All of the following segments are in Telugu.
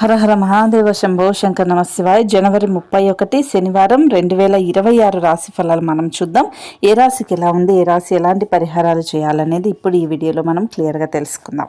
హర హర మహాదేవ శంభో శంకర్ నమశివాయ్ జనవరి ముప్పై ఒకటి శనివారం రెండు వేల ఇరవై ఆరు రాశి ఫలాలు మనం చూద్దాం. ఏ రాశికి ఎలా ఉంది ఏ రాశి ఎలాంటి పరిహారాలు చేయాలనేది ఇప్పుడు ఈ వీడియోలో మనం క్లియర్గా తెలుసుకుందాం.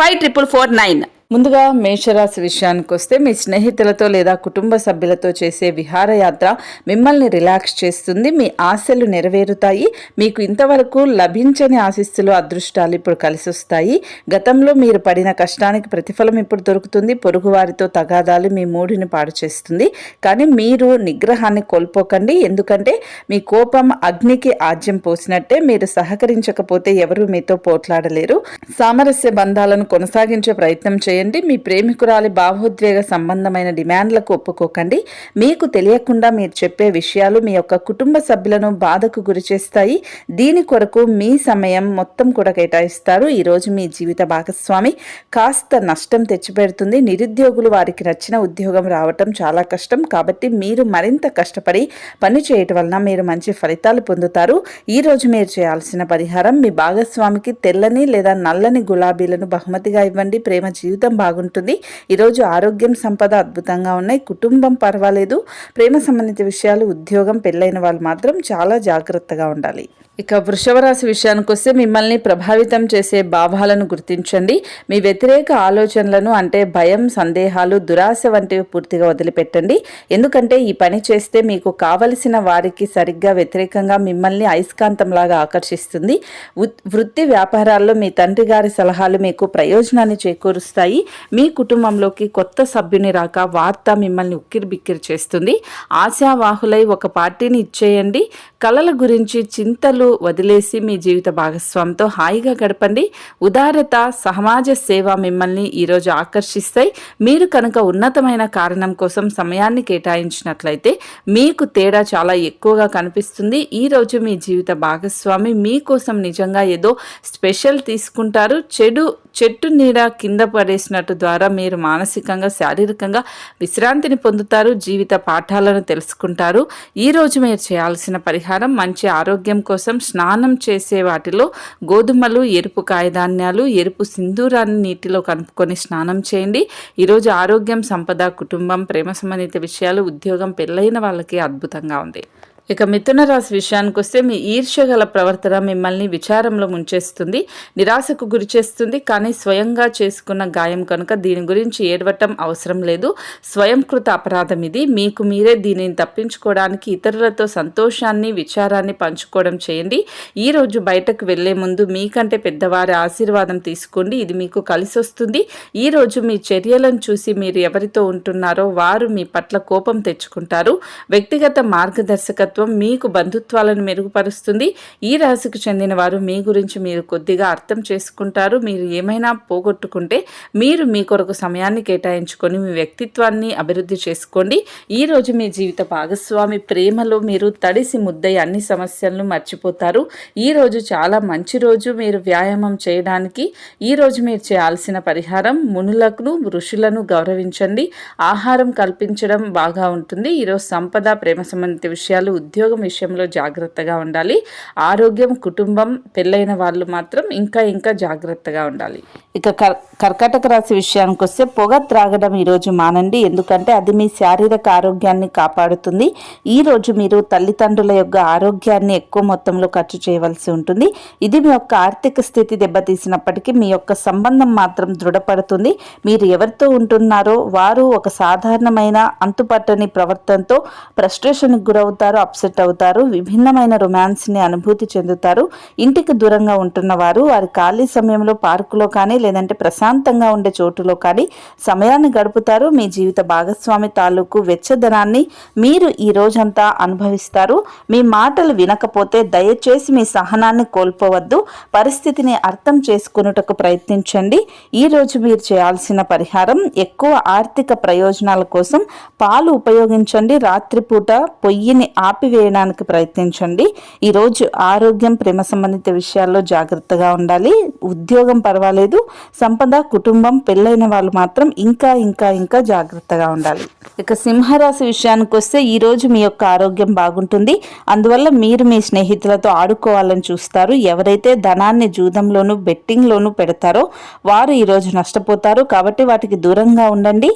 five triple four nine ముందుగా మేషరాశి విషయానికి వస్తే మీ స్నేహితులతో లేదా కుటుంబ సభ్యులతో చేసే విహారయాత్ర మిమ్మల్ని రిలాక్స్ చేస్తుంది మీ ఆశలు నెరవేరుతాయి మీకు ఇంతవరకు లభించని ఆశిస్తులు అదృష్టాలు ఇప్పుడు కలిసి వస్తాయి గతంలో మీరు పడిన కష్టానికి ప్రతిఫలం ఇప్పుడు దొరుకుతుంది పొరుగువారితో తగాదాలు మీ మూడిని పాడు చేస్తుంది. కానీ మీరు నిగ్రహాన్ని కోల్పోకండి ఎందుకంటే మీ కోపం అగ్నికి ఆజ్యం పోసినట్టే మీరు సహకరించకపోతే ఎవరు మీతో పోట్లాడలేరు. సామరస్య బంధాలను కొనసాగించే ప్రయత్నం చేయండి. మీ ప్రేమికురాలి భావోద్వేగ సంబంధమైన డిమాండ్లకు ఒప్పుకోకండి. మీకు తెలియకుండా మీరు చెప్పే విషయాలు మీ యొక్క కుటుంబ సభ్యులను బాధకు గురిచేస్తాయి దీని కొరకు మీ సమయం మొత్తం కూడా కేటాయిస్తారు. ఈరోజు మీ జీవిత భాగస్వామి. కాస్త నష్టం తెచ్చిపెడుతుంది. నిరుద్యోగులు వారికి నచ్చిన ఉద్యోగం రావటం చాలా కష్టం. కాబట్టి మీరు మరింత కష్టపడి పని చేయటం వలన మీరు మంచి ఫలితాలు పొందుతారు. ఈ రోజు మీరు చేయాల్సిన పరిహారం మీ భాగస్వామికి తెల్లని లేదా నల్లని గులాబీలను బహుమతిగా ఇవ్వండి. ప్రేమ జీవితం బాగుంటుంది. ఈరోజు ఆరోగ్యం సంపద అద్భుతంగా ఉన్నాయి. కుటుంబం పర్వాలేదు. ప్రేమ సంబంధిత విషయాలు ఉద్యోగం పెళ్ళైన వాళ్ళు మాత్రం చాలా జాగ్రత్తగా ఉండాలి. ఇక వృషభరాశి విషయానికి వస్తే మిమ్మల్ని ప్రభావితం చేసే భావాలను గుర్తించండి. మీ వ్యతిరేక ఆలోచనలను అంటే భయం సందేహాలు దురాశ వంటివి పూర్తిగా వదిలిపెట్టండి. ఎందుకంటే ఈ పని చేస్తే మీకు కావలసిన వారికి సరిగ్గా వ్యతిరేకంగా మిమ్మల్ని అయస్కాంతంలాగా ఆకర్షిస్తుంది. వృత్తి వ్యాపారాల్లో మీ తండ్రి గారి సలహాలు మీకు ప్రయోజనాన్ని చేకూరుస్తాయి. మీ కుటుంబంలోకి కొత్త సభ్యుని రాక వార్త మిమ్మల్ని ఉక్కిరి బిక్కిరి చేస్తుంది. ఆశావాహులై ఒక పార్టీని ఇచ్చేయండి. కళల గురించి చింతలు వదిలేసి మీ జీవిత భాగస్వామితో హాయిగా గడపండి. ఉదారత సమాజ సేవ మిమ్మల్ని ఈరోజు ఆకర్షిస్తాయి. మీరు కనుక ఉన్నతమైన కారణం కోసం సమయాన్ని కేటాయించినట్లయితే మీకు తేడా చాలా ఎక్కువగా కనిపిస్తుంది. ఈరోజు మీ జీవిత భాగస్వామి మీకోసం నిజంగా ఏదో స్పెషల్ తీసుకుంటారు. చెడు చెట్టు నీడ కింద పడేసినట్టు ద్వారా మీరు మానసికంగా శారీరకంగా విశ్రాంతిని పొందుతారు జీవిత పాఠాలను తెలుసుకుంటారు. ఈరోజు మీరు చేయాల్సిన పరిహారం మంచి ఆరోగ్యం కోసం స్నానం చేసే వాటిలో గోధుమలు ఎరుపు కాయధాన్యాలు ఎరుపు సింధూరాన్ని నీటిలో కలుపుకొని స్నానం చేయండి. ఈరోజు ఆరోగ్యం సంపద కుటుంబం ప్రేమ సంబంధిత విషయాలు ఉద్యోగం పెళ్ళైన వాళ్ళకి అద్భుతంగా ఉంది. ఇక మిథున రాశి విషయానికి వస్తే మీ ఈర్ష్య గల ప్రవర్తన మిమ్మల్ని విచారంలో ముంచేస్తుంది నిరాశకు గురి చేస్తుంది కానీ స్వయంగా చేసుకున్న గాయం కనుక దీని గురించి ఏడవటం అవసరం లేదు. స్వయంకృత అపరాధం ఇది. మీకు మీరే దీనిని తప్పించుకోవడానికి ఇతరులతో సంతోషాన్ని విచారాన్ని పంచుకోవడం చేయండి. ఈ రోజు బయటకు వెళ్ళే ముందు మీకంటే పెద్దవారి ఆశీర్వాదం తీసుకోండి. ఇది మీకు కలిసి వస్తుంది. ఈ రోజు మీ చర్యలను చూసి మీరు ఎవరితో ఉంటున్నారో వారు మీ పట్ల కోపం తెచ్చుకుంటారు. వ్యక్తిగత తత్వం మీకు బంధుత్వాలను మెరుగుపరుస్తుంది. ఈ రాశికి చెందిన వారు మీ గురించి మీరు కొద్దిగా అర్థం చేసుకుంటారు. మీరు ఏమైనా పోగొట్టుకుంటే మీరు మీ కొరకు సమయాన్ని కేటాయించుకొని మీ వ్యక్తిత్వాన్ని అభివృద్ధి చేసుకోండి. ఈ రోజు మీ జీవిత భాగస్వామి ప్రేమలో మీరు తడిసి ముద్దై అన్ని సమస్యలను మర్చిపోతారు. ఈ రోజు చాలా మంచి రోజు మీరు వ్యాయామం చేయడానికి. ఈ రోజు మీరు చేయాల్సిన పరిహారం మునులకు ఋషులను గౌరవించండి. ఆహారం కల్పించడం బాగా ఉంటుంది. ఈరోజు సంపద ప్రేమ సంబంధిత విషయాలు ఉద్యోగం విషయంలో జాగ్రత్తగా ఉండాలి. ఆరోగ్యం కుటుంబం పెళ్ళైన వాళ్ళు మాత్రం ఇంకా ఇంకా జాగ్రత్తగా ఉండాలి. ఇక కర్ కర్కాటక రాశి విషయానికి వస్తే పొగ త్రాగడం ఈరోజు మానండి. ఎందుకంటే అది మీ శారీరక ఆరోగ్యాన్ని కాపాడుతుంది. ఈ రోజు మీరు తల్లిదండ్రుల యొక్క ఆరోగ్యాన్ని ఎక్కువ మొత్తంలో ఖర్చు చేయవలసి ఉంటుంది. ఇది మీ యొక్క ఆర్థిక స్థితి దెబ్బతీసినప్పటికీ మీ యొక్క సంబంధం మాత్రం దృఢపడుతుంది. మీరు ఎవరితో ఉంటున్నారో వారు ఒక సాధారణమైన అంతుపట్టని ప్రవర్తనతో ఫ్రస్ట్రేషన్కి గురవుతారు అప్సెట్ అవుతారు విభిన్నమైన రొమాన్స్ని అనుభూతి చెందుతారు. ఇంటికి దూరంగా ఉంటున్న వారు వారి ఖాళీ సమయంలో పార్కులో కానీ లేదంటే ప్రశాంతంగా ఉండే చోటులో కానీ సమయాన్ని గడుపుతారు. మీ జీవిత భాగస్వామి తాలూకు వెచ్చదనాన్ని మీరు ఈ రోజంతా అనుభవిస్తారు. మీ మాటలు వినకపోతే దయచేసి మీ సహనాన్ని కోల్పోవద్దు. పరిస్థితిని అర్థం చేసుకున్నటకు ప్రయత్నించండి. ఈ రోజు మీరు చేయాల్సిన పరిహారం ఎక్కువ ఆర్థిక ప్రయోజనాల కోసం పాలు ఉపయోగించండి. రాత్రిపూట పొయ్యిని ఆపివేయడానికి ప్రయత్నించండి. ఈరోజు ఆరోగ్యం ప్రేమ సంబంధిత విషయాల్లో జాగ్రత్తగా ఉండాలి. ఉద్యోగం పర్వాలేదు. సంపద కుటుంబం పెళ్ళైన వాళ్ళు మాత్రం ఇంకా ఇంకా ఇంకా జాగ్రత్తగా ఉండాలి. ఇక సింహరాశి విషయానికి వస్తే ఈరోజు మీ యొక్క ఆరోగ్యం బాగుంటుంది. అందువల్ల మీరు మీ స్నేహితులతో ఆడుకోవాలని చూస్తారు. ఎవరైతే ధనాన్ని జూదంలోను బెట్టింగ్లోను పెడతారో వారు ఈరోజు నష్టపోతారు. కాబట్టి వాటికి దూరంగా ఉండండి.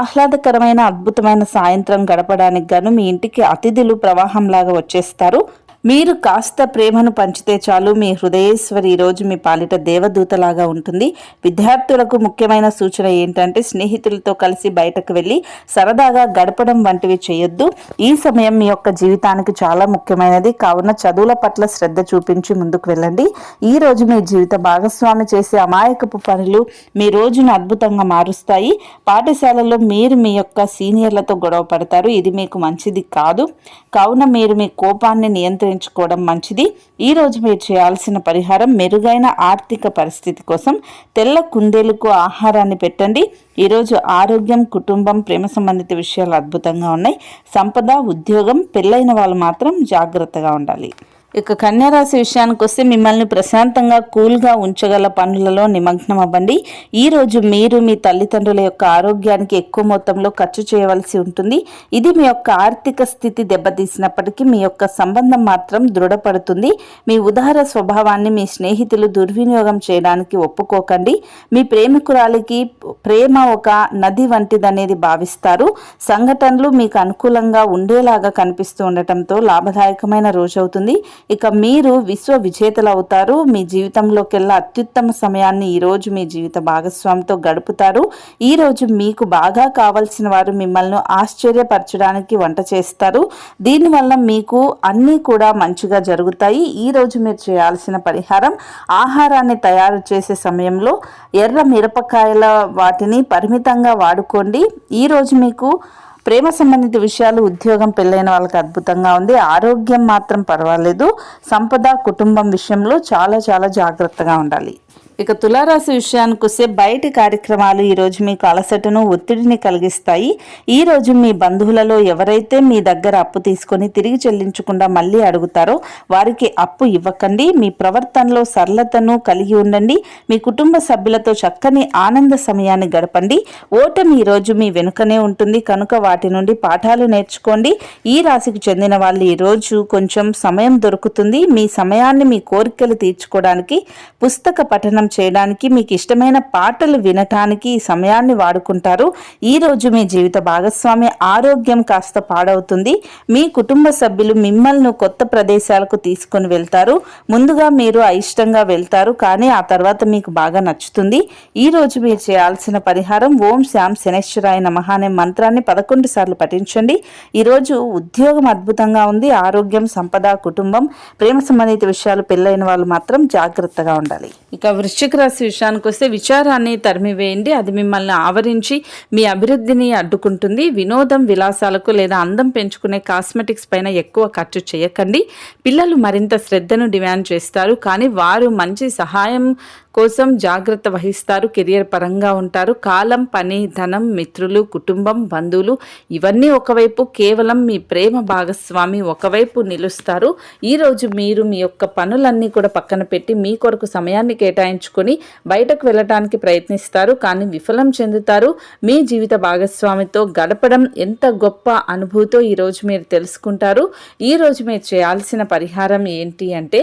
ఆహ్లాదకరమైన అద్భుతమైన సాయంత్రం గడపడానికి గాను మీ ఇంటికి అతిథులు ప్రవాహంలాగా వచ్చేస్తారు. మీరు కాస్త ప్రేమను పంచితే చాలు. మీ హృదయేశ్వరి ఈరోజు మీ పాలిట దేవదూతలాగా ఉంటుంది. విద్యార్థులకు ముఖ్యమైన సూచన ఏంటంటే స్నేహితులతో కలిసి బయటకు వెళ్ళి సరదాగా గడపడం వంటివి చేయొద్దు. ఈ సమయం మీ యొక్క జీవితానికి చాలా ముఖ్యమైనది. కావున చదువుల పట్ల శ్రద్ధ చూపించి ముందుకు వెళ్ళండి. ఈ రోజు మీ జీవిత భాగస్వామి చేసే అమాయకపు పనులు మీ రోజును అద్భుతంగా మారుస్తాయి. పాఠశాలలో మీరు మీ యొక్క సీనియర్లతో గొడవ పడతారు. ఇది మీకు మంచిది కాదు. కావున మీరు మీ కోపాన్ని నియంత్రించ నియంత్రించుకోవడం మంచిది. ఈ రోజు మీరు చేయాల్సిన పరిహారం మెరుగైన ఆర్థిక పరిస్థితి కోసం తెల్ల కుందేలుకు ఆహారాన్ని పెట్టండి. ఈరోజు ఆరోగ్యం కుటుంబం ప్రేమ సంబంధిత విషయాలు అద్భుతంగా ఉన్నాయి. సంపద ఉద్యోగం పెళ్ళైన వాళ్ళు మాత్రం జాగ్రత్తగా ఉండాలి. ఇక కన్యారాశి విషయానికి వస్తే మిమ్మల్ని ప్రశాంతంగా కూల్గా ఉంచగల పనులలో నిమగ్నం అవ్వండి ఈ రోజు మీరు మీ తల్లిదండ్రుల యొక్క ఆరోగ్యానికి ఎక్కువ మొత్తంలో ఖర్చు చేయవలసి ఉంటుంది. ఇది మీ యొక్క ఆర్థిక స్థితి దెబ్బతీసినప్పటికీ మీ యొక్క సంబంధం మాత్రం దృఢపడుతుంది. మీ ఉదార స్వభావాన్ని మీ స్నేహితులు దుర్వినియోగం చేయడానికి ఒప్పుకోకండి. మీ ప్రేమికురాలికి ప్రేమ ఒక నది వంటిదనేది భావిస్తారు. సంఘటనలు మీకు అనుకూలంగా ఉండేలాగా కనిపిస్తూ ఉండటంతో లాభదాయకమైన రోజు అవుతుంది. ఇక మీరు విశ్వ విజేతలు అవుతారు. మీ జీవితంలోకెల్లా అత్యుత్తమ సమయాన్ని ఈరోజు మీ జీవిత భాగస్వామితో గడుపుతారు. ఈరోజు మీకు బాగా కావలసిన వారు మిమ్మల్ని ఆశ్చర్యపరచడానికి వంట చేస్తారు. దీనివల్ల మీకు అన్నీ కూడా మంచిగా జరుగుతాయి. ఈ రోజు మీరు చేయాల్సిన పరిహారం ఆహారాన్ని తయారు చేసే సమయంలో ఎర్ర మిరపకాయల వాటిని పరిమితంగా వాడుకోండి. ఈరోజు మీకు ప్రేమ సంబంధిత విషయాలు ఉద్యోగం పెళ్ళైన వాళ్ళకి అద్భుతంగా ఉంది. ఆరోగ్యం మాత్రం పర్వాలేదు. సంపద కుటుంబం విషయంలో చాలా చాలా జాగ్రత్తగా ఉండాలి. ఇక తులారాశి విషయానికి వస్తే బయటి కార్యక్రమాలు ఈరోజు మీకు అలసటను ఒత్తిడిని కలిగిస్తాయి. ఈ రోజు మీ బంధువులలో ఎవరైతే మీ దగ్గర అప్పు తీసుకొని తిరిగి చెల్లించకుండా మళ్ళీ అడుగుతారో వారికి అప్పు ఇవ్వకండి. మీ ప్రవర్తనలో సరళతను కలిగి ఉండండి. మీ కుటుంబ సభ్యులతో చక్కని ఆనంద సమయాన్ని గడపండి. ఓటమి ఈరోజు మీ వెనుకనే ఉంటుంది. కనుక వాటి నుండి పాఠాలు నేర్చుకోండి. ఈ రాశికి చెందిన వాళ్ళు ఈరోజు కొంచెం సమయం దొరుకుతుంది. మీ సమయాన్ని మీ కోరికలు తీర్చుకోవడానికి పుస్తక పఠనం చేయడానికి మీకు ఇష్టమైన పాటలు వినటానికి ఈ సమయాన్ని వాడుకుంటారు. ఈ రోజు మీ జీవిత భాగస్వామి ఆరోగ్యం కాస్త పాడవుతుంది. మీ కుటుంబ సభ్యులు మిమ్మల్ని కొత్త ప్రదేశాలకు తీసుకొని వెళ్తారు. ముందుగా మీరు అయిష్టంగా వెళ్తారు కానీ ఆ తర్వాత మీకు బాగా నచ్చుతుంది. ఈ రోజు మీరు చేయాల్సిన పరిహారం ఓం శ్యామ్ శనేశ్వరాయ నమః అనే మంత్రాన్ని పదకొండు సార్లు పఠించండి. ఈరోజు ఉద్యోగం అద్భుతంగా ఉంది. ఆరోగ్యం సంపద కుటుంబం ప్రేమ సంబంధిత విషయాలు పెళ్ళైన వాళ్ళు మాత్రం జాగ్రత్తగా ఉండాలి. ఇక వృశ్చిక రాశి విషయానికి వస్తే విచారాన్ని తరిమివేయండి. అది మిమ్మల్ని ఆవరించి మీ అభివృద్ధిని అడ్డుకుంటుంది. వినోదం విలాసాలకు లేదా అందం పెంచుకునే కాస్మెటిక్స్ పైన ఎక్కువ ఖర్చు చేయకండి. పిల్లలు మరింత శ్రద్ధను డిమాండ్ చేస్తారు. కానీ వారు మంచి సహాయం కోసం జాగ్రత్త వహిస్తారు కెరియర్ పరంగా ఉంటారు. కాలం పని ధనం మిత్రులు కుటుంబం బంధువులు ఇవన్నీ ఒకవైపు కేవలం మీ ప్రేమ భాగస్వామి ఒకవైపు నిలుస్తారు. ఈరోజు మీరు మీ యొక్క పనులన్నీ కూడా పక్కన పెట్టి మీ కొరకు సమయాన్ని కేటాయించుకొని బయటకు వెళ్ళటానికి ప్రయత్నిస్తారు కానీ విఫలం చెందుతారు. మీ జీవిత భాగస్వామితో గడపడం ఎంత గొప్ప అనుభూతో ఈరోజు మీరు తెలుసుకుంటారు. ఈరోజు మీరు చేయాల్సిన పరిహారం ఏంటి అంటే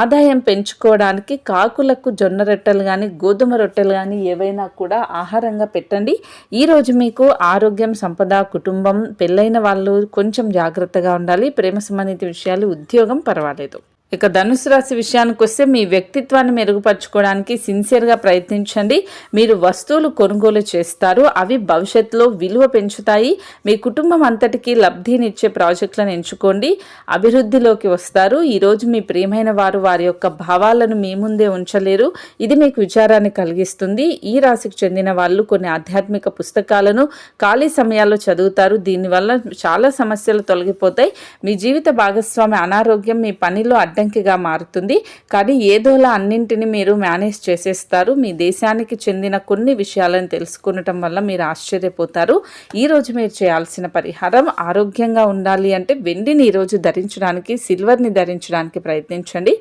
ఆదాయం పెంచుకోవడానికి కాకులకు జొన్న రొట్టెలు కానీ గోధుమ రొట్టెలు కానీ ఏవైనా కూడా ఆహారంగా పెట్టండి. ఈరోజు మీకు ఆరోగ్యం సంపద కుటుంబం పెళ్ళైన వాళ్ళు కొంచెం జాగ్రత్తగా ఉండాలి. ప్రేమ సంబంధిత విషయాలు ఉద్యోగం పర్వాలేదు. ఇక ధనుసు రాశి విషయానికి వస్తే మీ వ్యక్తిత్వాన్ని మెరుగుపరచుకోవడానికి సిన్సియర్గా ప్రయత్నించండి. మీరు వస్తువులు కొనుగోలు చేస్తారు. అవి భవిష్యత్తులో విలువ పెంచుతాయి. మీ కుటుంబం అంతటికీ లబ్ధినిచ్చే ప్రాజెక్టులను ఎంచుకోండి. అభివృద్ధిలోకి వస్తారు. ఈరోజు మీ ప్రియమైన వారు వారి యొక్క భావాలను మీ ముందే ఉంచలేరు. ఇది మీకు విచారాన్ని కలిగిస్తుంది. ఈ రాశికి చెందిన వాళ్ళు కొన్ని ఆధ్యాత్మిక పుస్తకాలను ఖాళీ సమయాల్లో చదువుతారు. దీనివల్ల చాలా సమస్యలు తొలగిపోతాయి. మీ జీవిత భాగస్వామి అనారోగ్యం మీ పనిలో ఆటంకిగా మారుతుంది. కానీ ఏదోలా అన్నింటిని మీరు మేనేజ్ చేసేస్తారు. మీ దేశానికి చెందిన కొన్ని విషయాలను తెలుసుకునటం వల్ల మీరు ఆశ్చర్యపోతారు. ఈరోజు మీరు చేయాల్సిన పరిహారం ఆరోగ్యంగా ఉండాలి అంటే వెండిని ఈరోజు ధరించడానికి సిల్వర్ని ధరించడానికి ప్రయత్నించండి.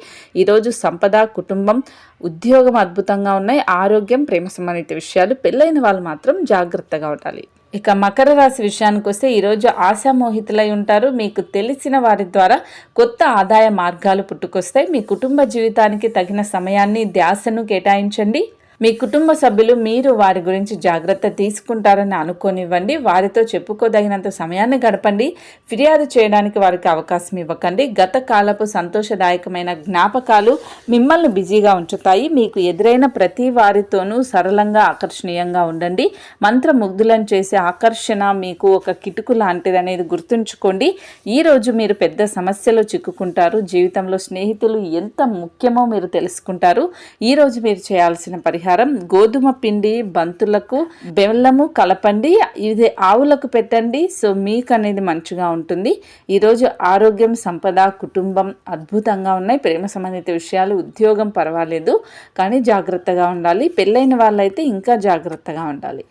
ఈరోజు సంపద కుటుంబం ఉద్యోగం అద్భుతంగా ఉన్నాయి. ఆరోగ్యం ప్రేమ సంబంధిత విషయాలు. పెళ్ళైన వాళ్ళు మాత్రం జాగ్రత్తగా ఉండాలి. ఇక మకర రాశి విషయానికి వస్తే ఈరోజు ఆశామోహితులై ఉంటారు. మీకు తెలిసిన వారి ద్వారా కొత్త ఆదాయ మార్గాలు పుట్టుకొస్తాయి. మీ కుటుంబ జీవితానికి తగిన సమయాన్ని ధ్యాసను కేటాయించండి. మీ కుటుంబ సభ్యులు మీరు వారి గురించి జాగ్రత్త తీసుకుంటారని అనుకోనివ్వండి. వారితో చెప్పుకోదగినంత సమయాన్ని గడపండి. ఫిర్యాదు చేయడానికి వారికి అవకాశం ఇవ్వకండి. గత కాలపు సంతోషదాయకమైన జ్ఞాపకాలు మిమ్మల్ని బిజీగా ఉంచుతాయి. మీకు ఎదురైన ప్రతి వారితోనూ సరళంగా ఆకర్షణీయంగా ఉండండి. మంత్రముగ్ధులను చేసే ఆకర్షణ మీకు ఒక కిటుకు లాంటిది అనేది గుర్తుంచుకోండి ఈరోజు మీరు పెద్ద సమస్యలో చిక్కుకుంటారు. జీవితంలో స్నేహితులు ఎంత ముఖ్యమో మీరు తెలుసుకుంటారు. ఈరోజు మీరు చేయాల్సిన పరిహారం గోధుమ పిండి బంతులకు బెల్లము కలపండి ఇది ఆవులకు పెట్టండి సో మీకు అనేది మంచిగా ఉంటుంది. ఈరోజు ఆరోగ్యం సంపద కుటుంబం అద్భుతంగా ఉన్నాయి. ప్రేమ సంబంధిత విషయాలు ఉద్యోగం పర్వాలేదు కానీ జాగ్రత్తగా ఉండాలి. పెళ్ళైన వాళ్ళైతే ఇంకా జాగ్రత్తగా ఉండాలి.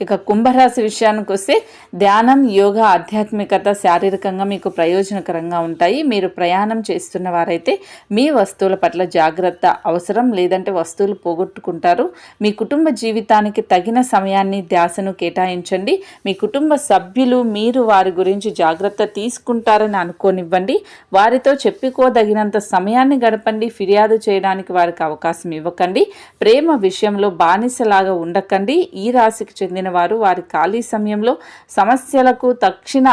ఇక కుంభరాశి విషయానికి వస్తే ధ్యానం యోగా ఆధ్యాత్మికత శారీరకంగా మీకు ప్రయోజనకరంగా ఉంటాయి. మీరు ప్రయాణం చేస్తున్న వారైతే మీ వస్తువుల పట్ల జాగ్రత్త అవసరం. లేదంటే వస్తువులు పోగొట్టుకుంటారు. మీ కుటుంబ జీవితానికి తగిన సమయాన్ని ధ్యాసను కేటాయించండి. మీ కుటుంబ సభ్యులు మీరు వారి గురించి జాగ్రత్త తీసుకుంటారని అనుకోనివ్వండి. వారితో చెప్పుకోదగినంత సమయాన్ని గడపండి. ఫిర్యాదు చేయడానికి వారికి అవకాశం ఇవ్వకండి. ప్రేమ విషయంలో బానిసలాగా ఉండకండి. ఈ రాశికి చెందిన వారు వారి ఖాళీ సమయంలో సమస్యలకు తక్షణ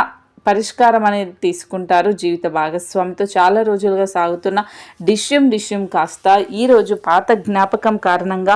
పరిష్కారం అనేది తీసుకుంటారు జీవిత భాగస్వామితో. చాలా రోజులుగా సాగుతున్న డిష్యం డిష్యం కాస్త ఈరోజు పాత జ్ఞాపకం కారణంగా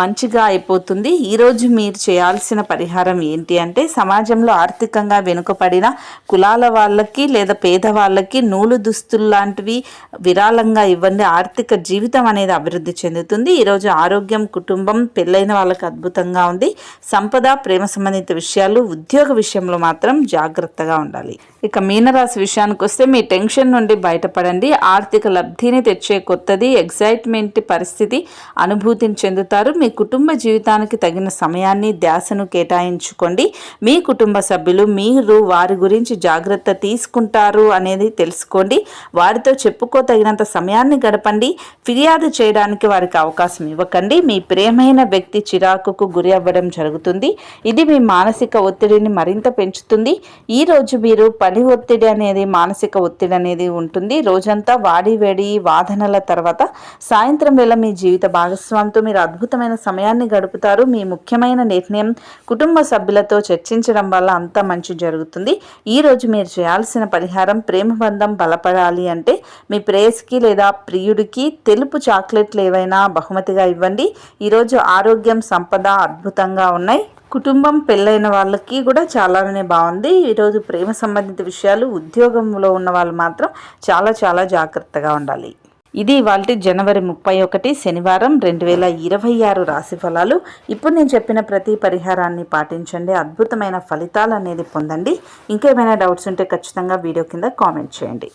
మంచిగా అయిపోతుంది. ఈరోజు మీరు చేయాల్సిన పరిహారం ఏంటి అంటే సమాజంలో ఆర్థికంగా వెనుకబడిన కులాల వాళ్ళకి లేదా పేదవాళ్ళకి నూలు దుస్తులు లాంటివి విరాళంగా ఇవ్వండి. ఆర్థిక జీవితం అనేది అభివృద్ధి చెందుతుంది. ఈరోజు ఆరోగ్యం కుటుంబం పెళ్ళైన వాళ్ళకి అద్భుతంగా ఉంది. సంపద ప్రేమ సంబంధిత విషయాలు ఉద్యోగ విషయంలో మాత్రం జాగ్రత్తగా ఉండాలి. Valley. ఇక మీనరాశి విషయానికి వస్తే మీ టెన్షన్ నుండి బయటపడండి. ఆర్థిక లబ్ధిని తెచ్చే కొత్తది ఎగ్జైట్మెంట్ పరిస్థితి అనుభూతిని చెందుతారు. మీ కుటుంబ జీవితానికి తగిన సమయాన్ని ధ్యాసను కేటాయించుకోండి. మీ కుటుంబ సభ్యులు మీరు వారి గురించి జాగ్రత్త తీసుకుంటారు అనేది తెలుసుకోండి. వారితో చెప్పుకోతగినంత సమయాన్ని గడపండి. ఫిర్యాదు చేయడానికి వారికి అవకాశం ఇవ్వకండి. మీ ప్రేమైన వ్యక్తి చిరాకుకు గురి అవ్వడం జరుగుతుంది. ఇది మీ మానసిక ఒత్తిడిని మరింత పెంచుతుంది. ఈ రోజు మీరు పని ఒత్తిడి అనేది మానసిక ఒత్తిడి అనేది ఉంటుంది. రోజంతా వాడి వేడి వాదనల తర్వాత సాయంత్రం వేళ మీ జీవిత భాగస్వామితో మీరు అద్భుతమైన సమయాన్ని గడుపుతారు. మీ ముఖ్యమైన నిర్ణయం కుటుంబ సభ్యులతో చర్చించడం వల్ల అంత మంచి జరుగుతుంది. ఈరోజు మీరు చేయాల్సిన పరిహారం ప్రేమ బంధం బలపడాలి అంటే మీ ప్రేయస్కి లేదా ప్రియుడికి తెలుపు చాక్లెట్లు ఏవైనా బహుమతిగా ఇవ్వండి. ఈరోజు ఆరోగ్యం సంపద అద్భుతంగా ఉన్నాయి. కుటుంబం పెళ్ళైన వాళ్ళకి కూడా చాలానే బాగుంది. ఈరోజు ప్రేమ సంబంధిత విషయాలు ఉద్యోగంలో ఉన్న వాళ్ళు మాత్రం చాలా చాలా జాగ్రత్తగా ఉండాలి. ఇది ఇవాళ జనవరి ముప్పై ఒకటి శనివారం రెండు వేల ఇరవై ఆరు రాశి ఫలాలు. ఇప్పుడు నేను చెప్పిన ప్రతి పరిహారాన్ని పాటించండి. అద్భుతమైన ఫలితాలు అనేది పొందండి. ఇంకేమైనా డౌట్స్ ఉంటే ఖచ్చితంగా వీడియో కింద కామెంట్ చేయండి.